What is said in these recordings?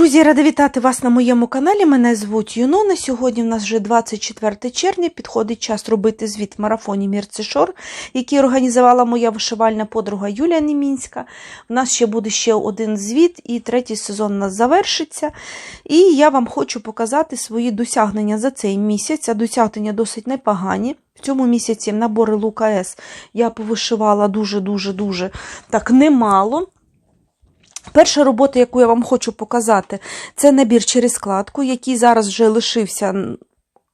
Друзі, рада вітати вас на моєму каналі. Мене звуть Юнона. Сьогодні в нас вже 24 червня. Підходить час робити звіт в марафоні Мірцешор, який організувала моя вишивальна подруга Юлія Немінська. У нас ще буде ще один звіт, і третій сезон у нас завершиться. І я вам хочу показати свої досягнення за цей місяць. А досягнення досить непогані. В цьому місяці набори Лука С я повишивала дуже-дуже-дуже так немало. Перша робота, яку я вам хочу показати, це набір через складку, який зараз вже лишився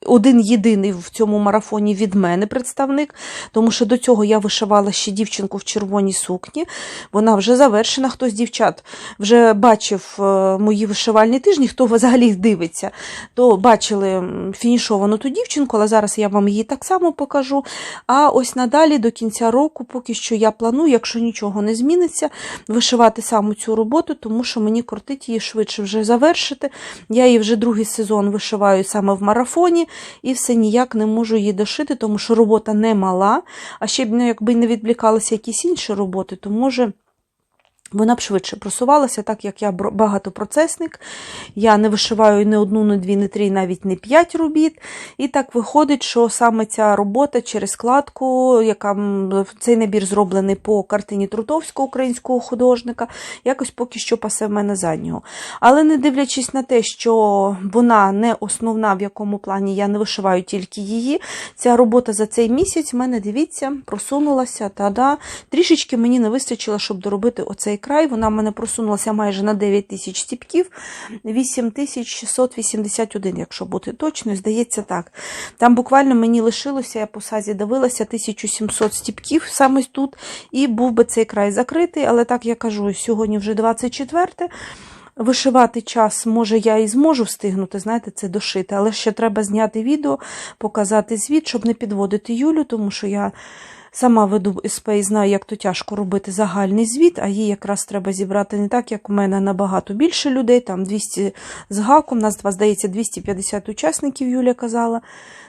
один єдиний в цьому марафоні від мене представник, тому що до цього я вишивала ще дівчинку в червоній сукні. Вона вже завершена. Хтось дівчат вже бачив е, мої вишивальні тижні, хто взагалі дивиться, то бачили фінішовану ту дівчинку, але зараз я вам її так само покажу. А ось надалі до кінця року, поки що я планую, якщо нічого не зміниться, вишивати саме цю роботу, тому що мені кортить її швидше вже завершити. Я її вже другий сезон вишиваю саме в марафоні і все ніяк не можу її дошити, тому що робота не мала. А ще б ну, якби не відблікалися якісь інші роботи, то може. Вона б швидше просувалася, так як я багатопроцесник. Я не вишиваю не одну, не дві, не три, навіть не п'ять робіт. І так виходить, що саме ця робота через складку, яка цей набір зроблений по картині Трутовського українського художника, якось поки що пасе в мене заднього. Але не дивлячись на те, що вона не основна, в якому плані я не вишиваю тільки її. Ця робота за цей місяць в мене, дивіться, просунулася. Та-да. Трішечки мені не вистачило, щоб доробити оцей край. Вона в мене просунулася майже на 9 тисяч стіпків, 8681, якщо бути точною, здається так. Там буквально мені лишилося, я по сазі дивилася, 1700 стіпків саме тут, і був би цей край закритий, але так я кажу, сьогодні вже 24. Вишивати час, може, я і зможу встигнути, знаєте, це дошити, але ще треба зняти відео, показати звіт, щоб не підводити Юлю, тому що я Сама веду СП і знаю, як то тяжко робити загальний звіт, а її якраз треба зібрати не так, як у мене набагато більше людей, там 200 з гаком, нас, здається, 250 учасників, Юля казала.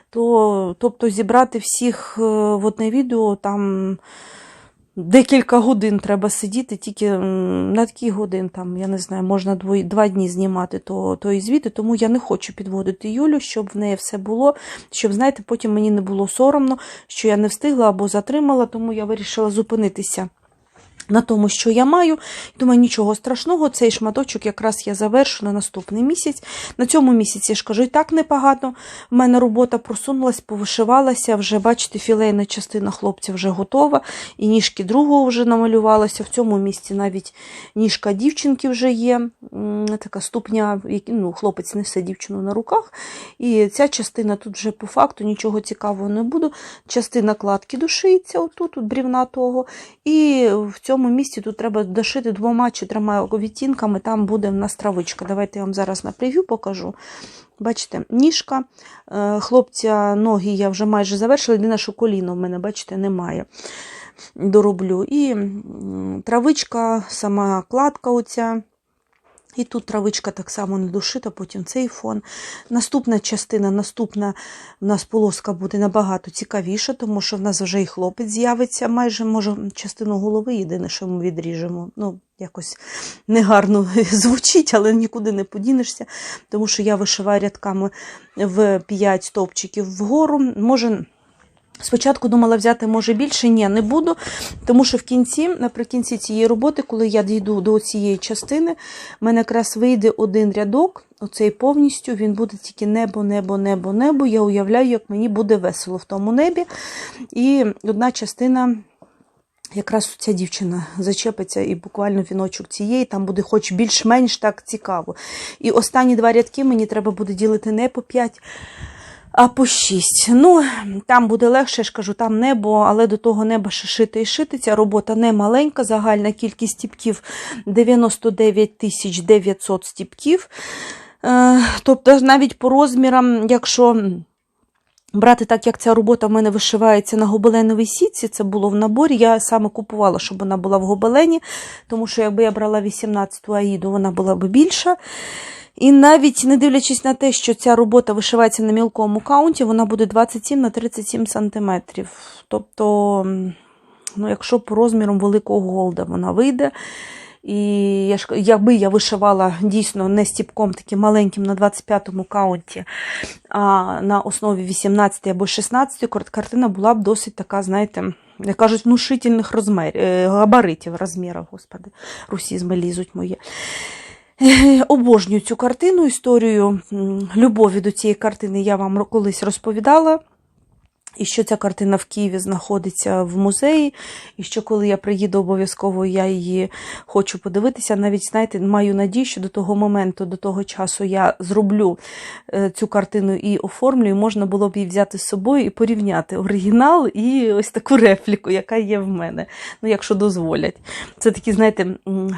То, Тобто зібрати всіх е, в одне відео там. Декілька годин треба сидіти, тільки на такі годин, там, я не знаю, можна двої, два дні знімати то, то звіти, тому я не хочу підводити Юлю, щоб в неї все було, щоб, знаєте, потім мені не було соромно, що я не встигла або затримала, тому я вирішила зупинитися на тому, що я маю. Думаю, нічого страшного, цей шматочок якраз я завершу на наступний місяць. На цьому місяці, я ж кажу, і так непогано. В мене робота просунулась, повишивалася, вже, бачите, філейна частина хлопця вже готова, і ніжки другого вже намалювалася. В цьому місці навіть ніжка дівчинки вже є. Така ступня, ну, хлопець несе дівчину на руках. І ця частина тут вже по факту нічого цікавого не буде. Частина кладки душиться, отут, тут брівна того. І в цьому цьому місці тут треба дошити двома чи трьома відтінками, там буде в нас травичка. Давайте я вам зараз на прев'ю покажу. Бачите, ніжка, е, хлопця, ноги я вже майже завершила, єдине, що коліно в мене, бачите, немає. Дороблю. І травичка, сама кладка оця. І тут травичка так само не душита, потім цей фон. Наступна частина, наступна в нас полоска буде набагато цікавіша, тому що в нас вже і хлопець з'явиться, майже, може, частину голови, єдине, що ми відріжемо. Ну, Якось негарно звучить, але нікуди не подінешся, тому що я вишиваю рядками в 5 стовпчиків вгору. Може, Спочатку думала взяти, може, більше, ні, не буду, тому що в кінці, наприкінці цієї роботи, коли я дійду до цієї частини, в мене якраз вийде один рядок, оцей повністю, він буде тільки небо, небо, небо, небо. Я уявляю, як мені буде весело в тому небі. І одна частина. Якраз ця дівчина зачепиться і буквально віночок цієї, там буде хоч більш-менш так цікаво. І останні два рядки мені треба буде ділити не по 5, а по 6. Ну, там буде легше, я ж кажу, там небо, але до того неба ще шити і шити. Ця робота не маленька, загальна кількість стіпків 99 900 стіпків. Е, тобто, навіть по розмірам, якщо. Брати так, як ця робота в мене вишивається на гобеленовій сітці, це було в наборі. Я саме купувала, щоб вона була в гобелені, тому що якби я брала 18-ту аїду, вона була б більша. І навіть не дивлячись на те, що ця робота вишивається на мілкому каунті, вона буде 27 на 37 см. Тобто, ну, якщо по розмірам великого голда вона вийде. І якби я вишивала дійсно не стіпком таким маленьким на 25-му каунті, а на основі 18 або 16 картина була б досить така, знаєте, як кажуть, внушительних розмірів, габаритів, розмірів, господи, русізми лізуть мої. Обожнюю цю картину, історію любові до цієї картини я вам колись розповідала. І що ця картина в Києві знаходиться в музеї, і що коли я приїду, обов'язково я її хочу подивитися. Навіть, знаєте, маю надію, що до того моменту, до того часу я зроблю е, цю картину і оформлю, і можна було б її взяти з собою і порівняти оригінал і ось таку репліку, яка є в мене, ну, якщо дозволять. Це такі, знаєте,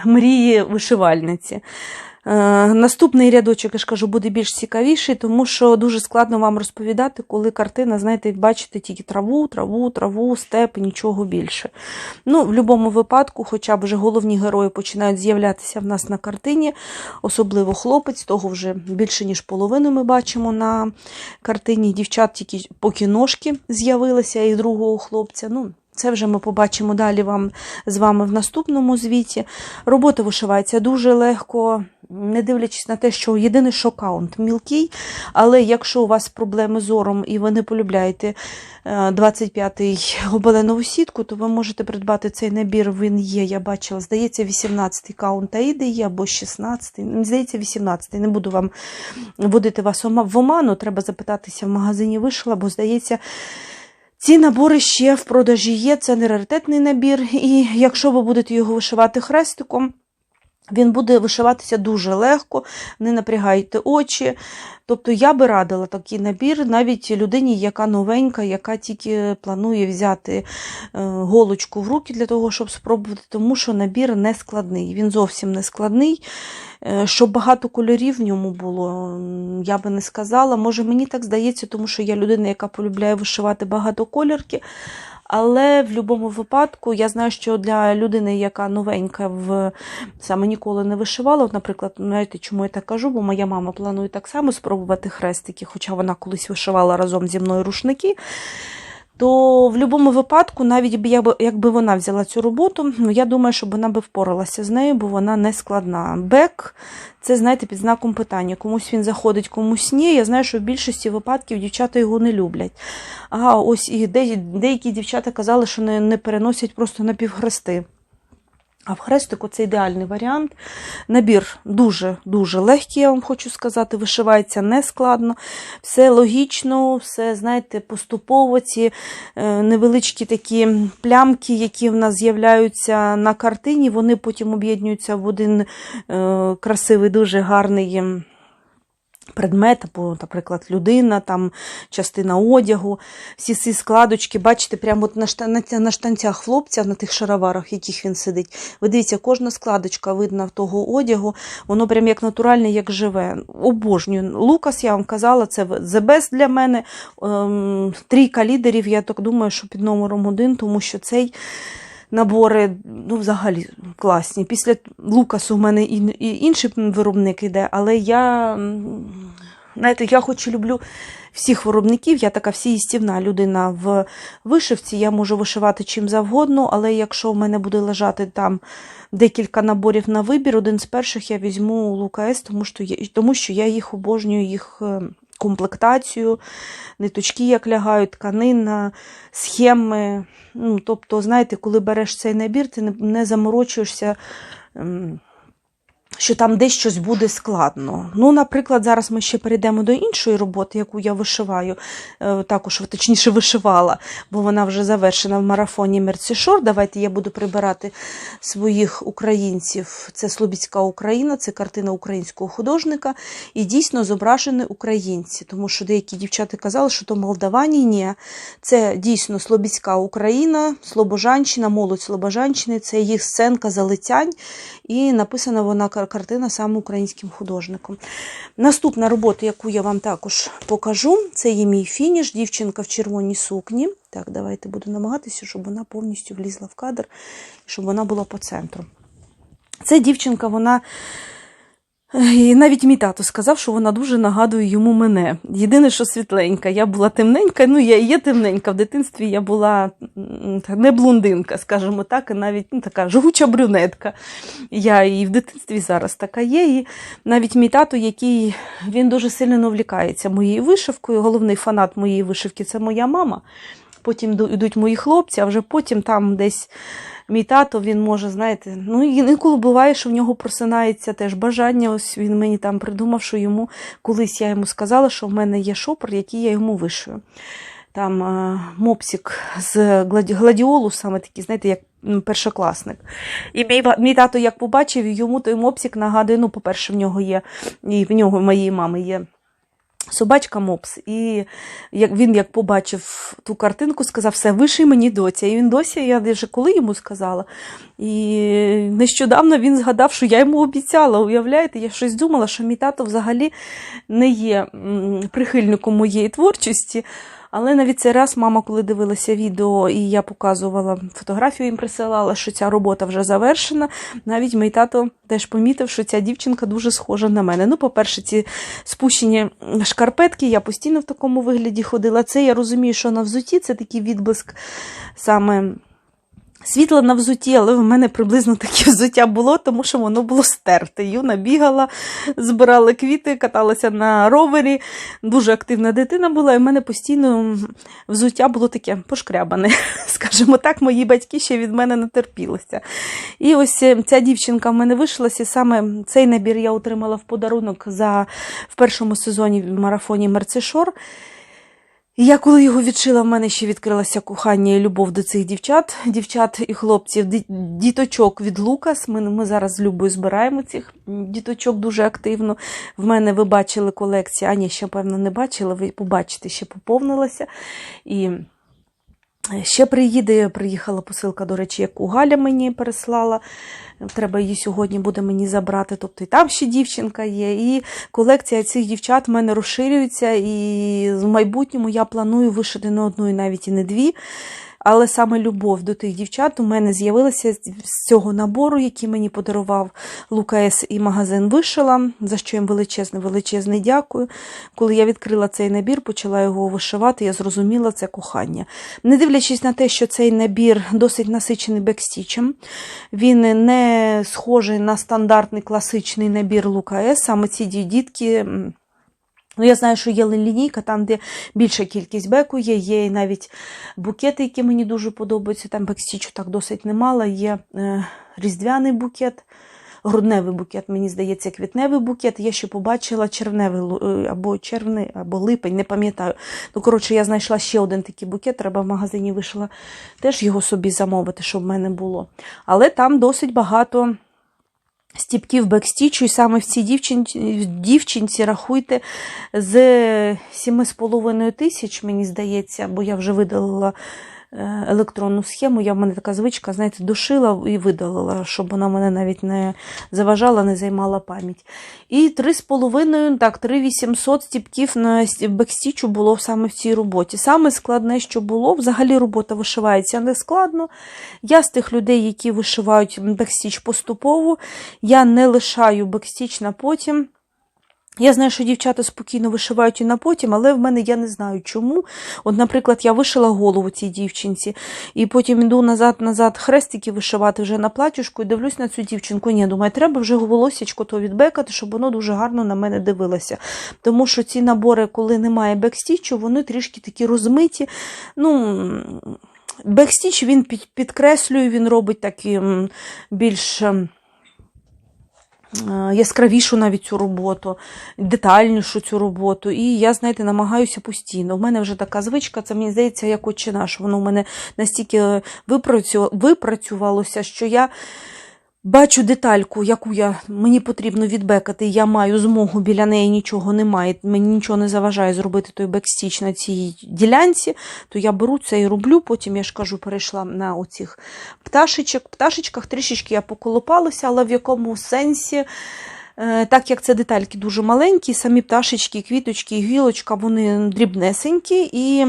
мрії вишивальниці. Е, Наступний рядочок, я ж кажу, буде більш цікавіший, тому що дуже складно вам розповідати, коли картина, знаєте, бачите тільки траву, траву, траву, степ, нічого більше. Ну, в будь-якому випадку, хоча б вже головні герої починають з'являтися в нас на картині, особливо хлопець, того вже більше, ніж половину ми бачимо на картині. Дівчат тільки поки ножки з'явилися і другого хлопця. Ну, це вже ми побачимо далі вам з вами в наступному звіті. Робота вишивається дуже легко, не дивлячись на те, що єдиний шокаунт мілкий, але якщо у вас проблеми з зором і ви не полюбляєте е, 25-й гобеленову сітку, то ви можете придбати цей набір. Він є, я бачила, здається, 18-й каунт Аїди є або 16-й. Мені Здається, 18-й. Не буду вам водити вас в оману, треба запитатися в магазині вишила, бо здається. Ці набори ще в продажі є, це не раритетний набір, і якщо ви будете його вишивати хрестиком, він буде вишиватися дуже легко, не напрягайте очі. Тобто я би радила такий набір навіть людині, яка новенька, яка тільки планує взяти е, голочку в руки для того, щоб спробувати, тому що набір не складний. Він зовсім не складний. Е, Щоб багато кольорів в ньому було, я би не сказала. Може, мені так здається, тому що я людина, яка полюбляє вишивати багато кольорки. Але в будь-якому випадку я знаю, що для людини, яка новенька в саме ніколи не вишивала, от, наприклад, знаєте, чому я так кажу, бо моя мама планує так само спробувати хрестики, хоча вона колись вишивала разом зі мною рушники. То в будь-якому випадку, навіть якби вона взяла цю роботу, ну я думаю, що вона би впоралася з нею, бо вона не складна. Бек це, знаєте, під знаком питання. Комусь він заходить, комусь ні. Я знаю, що в більшості випадків дівчата його не люблять. А ось і деякі дівчата казали, що не, не переносять просто на півхрести. А в хрестику це ідеальний варіант. Набір дуже-дуже легкий, я вам хочу сказати. Вишивається нескладно, все логічно, все, знаєте, поступово ці е, невеличкі такі плямки, які в нас з'являються на картині, вони потім об'єднуються в один е, красивий, дуже гарний. Предмет, або, наприклад, людина, там частина одягу, всі ці складочки, бачите, прямо от на, шта- на, штанцях хлопця, на тих шароварах, в яких він сидить. Ви дивіться, кожна складочка видна того одягу, воно прям як натуральне, як живе. Обожнюю. Лукас, я вам казала, це the best для мене. Ем, трійка лідерів, я так думаю, що під номером один, тому що цей набори ну, взагалі класні. Після Лукасу в мене і, інший виробник іде, але я, знаєте, я хоч і люблю всіх виробників, я така всіїстівна людина в вишивці, я можу вишивати чим завгодно, але якщо в мене буде лежати там декілька наборів на вибір, один з перших я візьму Лука С, тому що я, тому що я їх обожнюю, їх е, комплектацію, ниточки, як лягають, тканина, схеми. Ну, тобто, знаєте, коли береш цей набір, ти не, заморочуєшся. Що там десь щось буде складно. Ну, наприклад, зараз ми ще перейдемо до іншої роботи, яку я вишиваю, е, також точніше вишивала, бо вона вже завершена в марафоні Мерцішор. Давайте я буду прибирати своїх українців. Це Слобідська Україна, це картина українського художника. І дійсно зображені українці, тому що деякі дівчата казали, що то Молдавані. Ні, це дійсно Слобідська Україна, Слобожанщина, молодь Слобожанщини, це їх сценка залицянь, і написана вона картина саме українським художником. Наступна робота, яку я вам також покажу, це є мій фініш, дівчинка в червоній сукні. Так, давайте буду намагатися, щоб вона повністю влізла в кадр, щоб вона була по центру. Це дівчинка, вона І навіть мій тато сказав, що вона дуже нагадує йому мене. Єдине, що світленька. Я була темненька, ну я і є темненька. В дитинстві я була не блондинка, скажімо так, і навіть ну, така жгуча брюнетка. Я і в дитинстві зараз така є. І навіть мій тато, який він дуже сильно навлікається моєю вишивкою. Головний фанат моєї вишивки це моя мама. Потім йду- йдуть мої хлопці, а вже потім там десь мій тато, він може, знаєте, ну інколи буває, що в нього просинається теж бажання. Ось він мені там придумав, що йому колись я йому сказала, що в мене є шопер, який я йому вишию. Там е, мопсик з гладі- гладіолу, саме такий, знаєте, як першокласник. І мій, мій тато, як побачив, йому той мопсик нагадує, ну, по-перше, в нього є, і в нього, в моєї мами є собачка мопс. І як він як побачив ту картинку, сказав, все, виший мені доця. І він досі, я вже коли йому сказала. І нещодавно він згадав, що я йому обіцяла. Уявляєте, я щось думала, що мій тато взагалі не є прихильником моєї творчості. Але навіть цей раз мама, коли дивилася відео, і я показувала фотографію, їм присилала, що ця робота вже завершена. Навіть мій тато теж помітив, що ця дівчинка дуже схожа на мене. Ну, по-перше, ці спущені шкарпетки, я постійно в такому вигляді ходила. Це я розумію, що на взуті це такий відблиск саме. Світло на взуті, але в мене приблизно таке взуття було, тому що воно було стерте. Юна бігала, збирала квіти, каталася на ровері. Дуже активна дитина була, і в мене постійно взуття було таке пошкрябане. Скажімо так, мої батьки ще від мене натерпілися. І ось е, ця дівчинка в мене вийшлася. Саме цей набір я отримала в подарунок за в першому сезоні в марафоні Мерцешор. Я коли його відшила, в мене ще відкрилося кохання і любов до цих дівчат, дівчат і хлопців, діточок від Лукас. Ми, ми зараз з Любою збираємо цих діточок дуже активно. В мене ви бачили колекцію, а ні, ще, певно, не бачили, ви побачите, ще поповнилася. І ще приїде, приїхала посилка, до речі, яку Галя мені переслала. Треба її сьогодні буде мені забрати. Тобто і там ще дівчинка є. І колекція цих дівчат в мене розширюється. І в майбутньому я планую вишити не одну і навіть і не дві. Але саме любов до тих дівчат у мене з'явилася з цього набору, який мені подарував Лукаес і магазин Вишила, за що їм величезне, величезне дякую. Коли я відкрила цей набір, почала його вишивати, я зрозуміла це кохання. Не дивлячись на те, що цей набір досить насичений бекстічем, він не схожий на стандартний класичний набір Лукаес. Саме ці дітки. Ну, я знаю, що є лінійка, там, де більша кількість беку є, є і навіть букети, які мені дуже подобаються. Там бекстічу так досить немало. Є е, різдвяний букет, грудневий букет, мені здається, квітневий букет. Я ще побачила червневий е, або червний, або липень, не пам'ятаю. Ну, коротше, я знайшла ще один такий букет, треба в магазині вийшла теж його собі замовити, щоб в мене було. Але там досить багато стіпків бекстічу, і саме в цій дівчинці, дівчинці рахуйте з 7,5 тисяч, мені здається, бо я вже видалила електронну схему. Я в мене така звичка, знаєте, дошила і видалила, щоб вона мене навіть не заважала, не займала пам'ять. І 3,5, так, 3,800 стіпків на бекстічу було саме в цій роботі. Саме складне, що було, взагалі робота вишивається не складно. Я з тих людей, які вишивають бекстіч поступово, я не лишаю бекстіч на потім. Я знаю, що дівчата спокійно вишивають і на потім, але в мене я не знаю чому. От, наприклад, я вишила голову цій дівчинці, і потім йду назад-назад хрестики вишивати вже на платюшку і дивлюсь на цю дівчинку. Ні, думаю, треба вже волосічко то відбекати, щоб воно дуже гарно на мене дивилося. Тому що ці набори, коли немає бекстічу, вони трішки такі розмиті. Ну, бекстіч він під- підкреслює, він робить такі більш. Е, яскравішу навіть цю роботу, детальнішу цю роботу. І я, знаєте, намагаюся постійно. У мене вже така звичка, це мені здається, як отчина, що Воно в мене настільки випрацю- випрацювалося, що я. Бачу детальку, яку я, мені потрібно відбекати, я маю змогу, біля неї нічого немає, мені нічого не заважає зробити той бекстіч на цій ділянці, то я беру це і роблю. Потім, я ж кажу, перейшла на оцих пташечок. Пташечках трішечки я поколопалася, але в якому сенсі Так як це детальки дуже маленькі, самі пташечки, квіточки, і гілочка, вони дрібнесенькі, і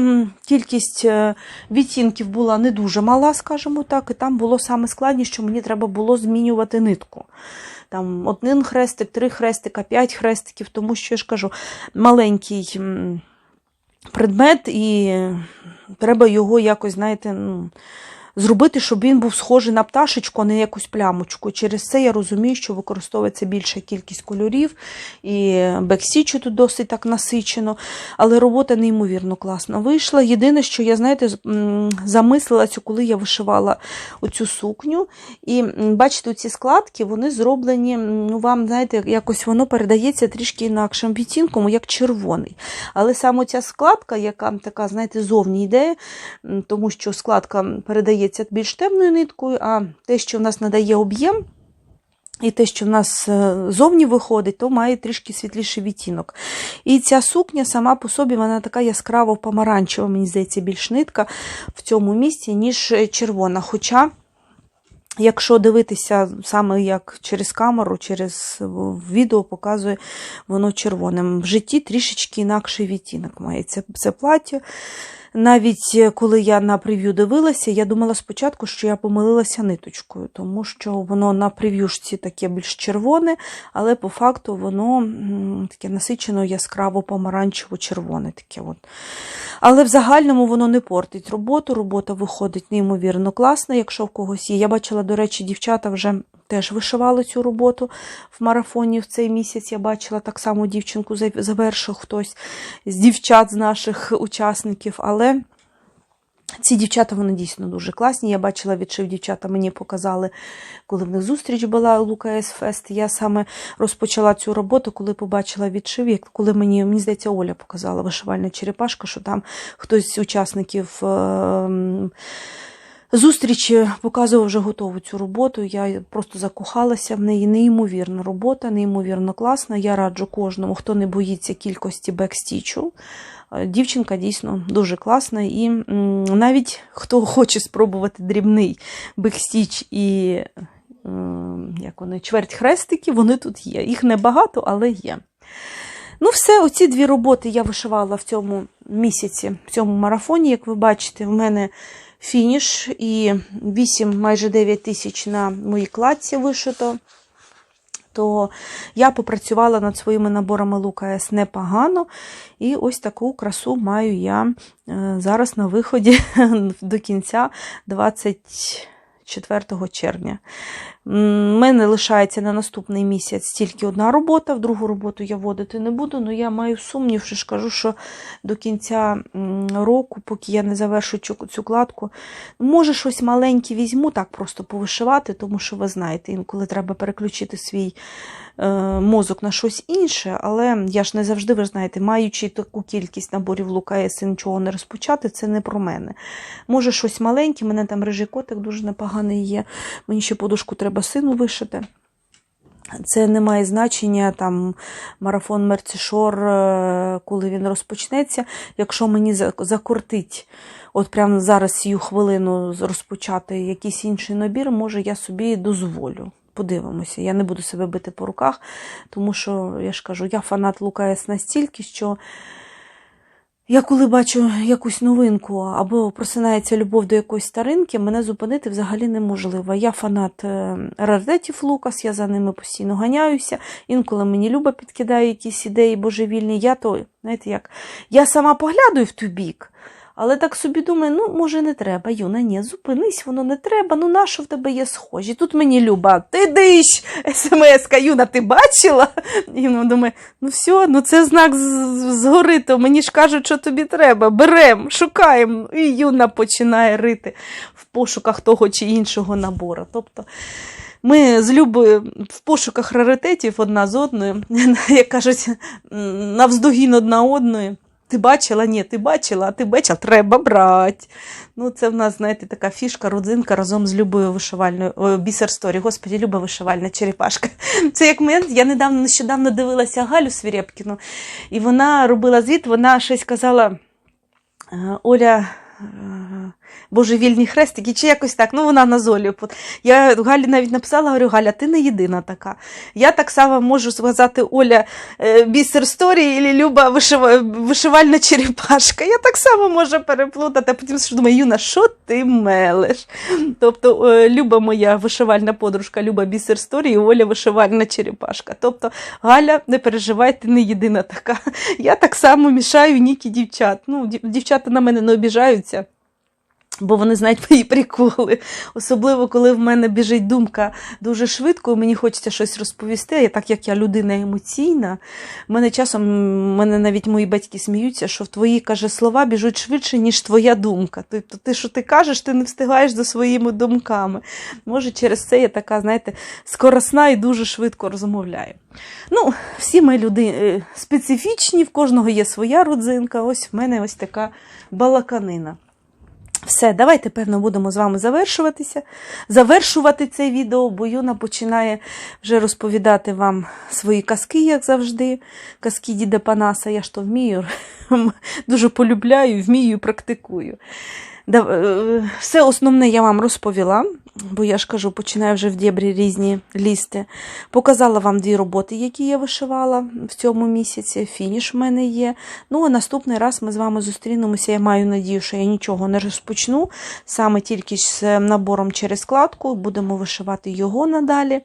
кількість е, відтінків була не дуже мала, скажімо так, і там було саме складніше, що мені треба було змінювати нитку. Там один хрестик, три хрестика, п'ять хрестиків, тому що я ж кажу, маленький предмет, і треба його якось, знаєте, ну, зробити, щоб він був схожий на пташечку, а не якусь плямочку. Через це я розумію, що використовується більша кількість кольорів, і бексічу тут досить так насичено, але робота неймовірно класна вийшла. Єдине, що я, знаєте, замислилася, коли я вишивала оцю сукню. І бачите, ці складки вони зроблені, ну вам, знаєте, якось воно передається трішки інакшим відтінком, як червоний. Але саме ця складка, яка така, знаєте, зовні йде, тому що складка передається більш темною ниткою, а те, що в нас надає об'єм, і те, що в нас е, зовні виходить, то має трішки світліший відтінок. І ця сукня сама по собі вона така яскраво помаранчева, мені здається, більш нитка в цьому місці, ніж е, червона. Хоча. Якщо дивитися саме як через камеру, через відео показує воно червоним. В житті трішечки інакший відтінок має це, це плаття. Навіть е, коли я на прев'ю дивилася, я думала спочатку, що я помилилася ниточкою, тому що воно на прев'юшці таке більш червоне, але по факту воно таке насичено яскраво помаранчево-червоне. таке от. Але в загальному воно не портить роботу. Робота виходить неймовірно класна, якщо в когось є. Я бачила, до речі, дівчата вже теж вишивали цю роботу в марафоні в цей місяць. Я бачила так само дівчинку завершив хтось з дівчат з наших учасників. Але ці дівчата вони дійсно дуже класні. Я бачила відшив дівчата, мені показали, коли в них зустріч була у Лукас Фест. Я саме розпочала цю роботу, коли побачила відшив, як коли мені, мені здається, Оля показала вишивальна черепашка, що там хтось з учасників. е, Зустрічі показував вже готову цю роботу. Я просто закохалася в неї. Неймовірна робота, неймовірно класна. Я раджу кожному, хто не боїться кількості бекстічу. Е, Дівчинка дійсно дуже класна, і навіть хто хоче спробувати дрібний бекстіч і як вони, чверть хрестики, вони тут є. Їх небагато, але є. Ну, все, оці дві роботи я вишивала в цьому місяці, в цьому марафоні. Як ви бачите, в мене фініш і 8, майже 9 тисяч на моїй кладці вишито. То я попрацювала над своїми наборами Лукас непогано. І ось таку красу маю я е, зараз на виході до кінця 24 червня. У мене лишається на наступний місяць тільки одна робота, в другу роботу я вводити не буду, але я маю сумнів, що ж кажу, що до кінця року, поки я не завершу цю, кладку, може щось маленьке візьму, так просто повишивати, тому що ви знаєте, інколи треба переключити свій мозок на щось інше, але я ж не завжди, ви знаєте, маючи таку кількість наборів Лукаєси, нічого не розпочати, це не про мене. Може, щось маленьке, мене там рижий котик дуже непоганий є, мені ще подушку треба сину вишити. Це не має значення там марафон Мерцішор, е, коли він розпочнеться. Якщо мені закортить, от прямо зараз цю хвилину розпочати якийсь інший набір, може я собі дозволю. Подивимося, я не буду себе бити по руках, тому що я ж кажу, я фанат Лукаєс настільки, що я коли бачу якусь новинку або просинається любов до якоїсь старинки, мене зупинити взагалі неможливо. Я фанат е, раритетів Лукас, я за ними постійно ганяюся. Інколи мені Люба підкидає якісь ідеї божевільні. Я то, знаєте, як я сама поглядаю в той бік. Але так собі думаю, ну, може, не треба, Юна, ні, зупинись, воно не треба, ну нащо в тебе є схожі? Тут мені Люба, ти диш, смс-ка, Юна, ти бачила? І вона думає, ну все, ну це знак згори, то мені ж кажуть, що тобі треба. Берем, шукаємо. І Юна починає рити в пошуках того чи іншого набору. Тобто ми з Любою в пошуках раритетів одна з одною, як кажуть, навздогін одна одної. Ти бачила? Ні, ти бачила, а ти бачила, треба брати. Ну, це в нас, знаєте, така фішка, родзинка разом з Любою вишивальною, о, бісер господі, Люба вишивальна черепашка. Це як ми, я недавно нещодавно дивилася Галю Свірєпкіну, і вона робила звіт, вона щось казала, е, Оля. Єдина. Божевільні хрестики, чи якось так. Ну, вона на золі. Я Галі навіть написала, говорю, Галя, ти не єдина така. Я так само можу сказати Оля е, бісер сторі і Люба вишивальна черепашка. Я так само можу переплутати, а потім думаю, Юна, що ти мелеш? Тобто е, Люба моя вишивальна подружка, Люба бісер сторі і Оля вишивальна черепашка. Тобто, Галя, не переживай, ти не єдина така. Я так само мішаю ніки дівчат. Ну, дівчата на мене не обіжаються. Бо вони знають мої приколи. Особливо, коли в мене біжить думка дуже швидко, мені хочеться щось розповісти. А так як я людина емоційна, мене часом мене навіть мої батьки сміються, що в твої каже слова біжуть швидше, ніж твоя думка. Тобто, ти, що ти кажеш, ти не встигаєш за своїми думками. Може, через це я така, знаєте, скоросна і дуже швидко розмовляю. Ну, всі ми люди е, специфічні, в кожного є своя родзинка. Ось в мене ось така балаканина. Все, давайте, певно, будемо з вами завершуватися, завершувати це відео, бо Юна починає вже розповідати вам свої казки, як завжди. Казки діда Панаса, я ж то вмію, дуже полюбляю, вмію і практикую. Е, Все основне я вам розповіла, бо я ж кажу, починаю вже в дєбрі різні лізти. Показала вам дві роботи, які я вишивала в цьому місяці. Фініш в мене є. Ну, а наступний раз ми з вами зустрінемося. Я маю надію, що я нічого не розпочну. Саме тільки з набором через складку. Будемо вишивати його надалі.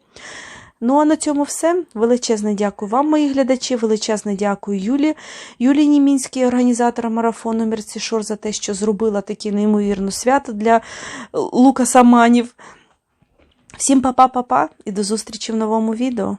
Ну а на цьому все. Величезне дякую вам, мої глядачі. Величезне дякую Юлі, Юлії Німінській, організатора марафону Мерці Шор, за те, що зробила таке неймовірне свято для е, Лукаса Манів. Всім па-па-па-па і до зустрічі в новому відео.